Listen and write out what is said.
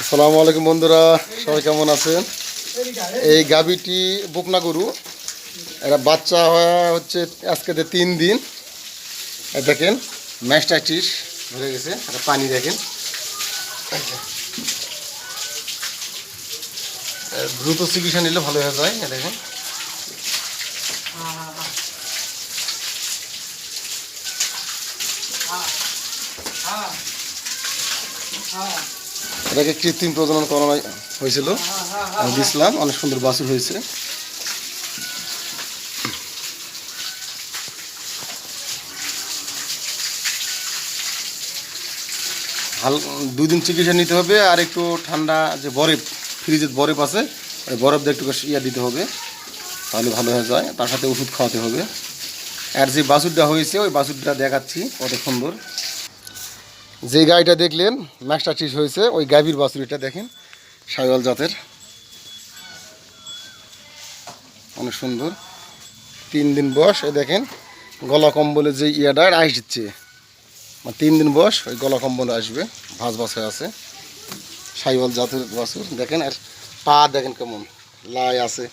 আসসালামু আলাইকুম বন্ধুরা, সবাই কেমন আছেন? এই গাবিটি বুকনা গরু। এটা বাচ্চা হওয়া হচ্ছে আজকে যে তিন দিন। দেখেন, ম্যাস্টাইটিস ধরে গেছে, এটা পানি দেখেন। দ্রুত চিকিৎসা নিলে ভালো হয়ে যায় দেখেন। এটাকে কৃত্রিম প্রজনন করানো হয়েছিল। আমি দিছিলাম, অনেক সুন্দর বাছুর হয়েছে। হাল দুই দিন চিকিৎসা নিতে হবে আর একটু ঠান্ডা যে বরফ, ফ্রিজের বরফ আছে, ওই বরফ দিয়ে একটু ইয়া দিতে হবে, তাহলে ভালো হয়ে যায়। তার সাথে ওষুধ খাওয়াতে হবে। আর যে বাছুরটা হয়েছে, ওই বাছুরটা দেখাচ্ছি, কত সুন্দর। যে গাড়িটা দেখলেন ম্যাক্সটা চিজ হয়েছে, ওই গাভীর বাছুরিটা দেখেন, সাইওয়াল জাতের। অনেক সুন্দর। তিন দিন বয়স, এই দেখেন, গলা কম্বলে যে ইয়াটা আইস দিচ্ছে। মানে তিন দিন বয়স, ওই গলা কম্বলে আসবে, ভাজ ভাজ হয়ে আছে। সাইওয়াল জাতের বাছুর, দেখেন, আর পা দেখেন কেমন, লাই আছে।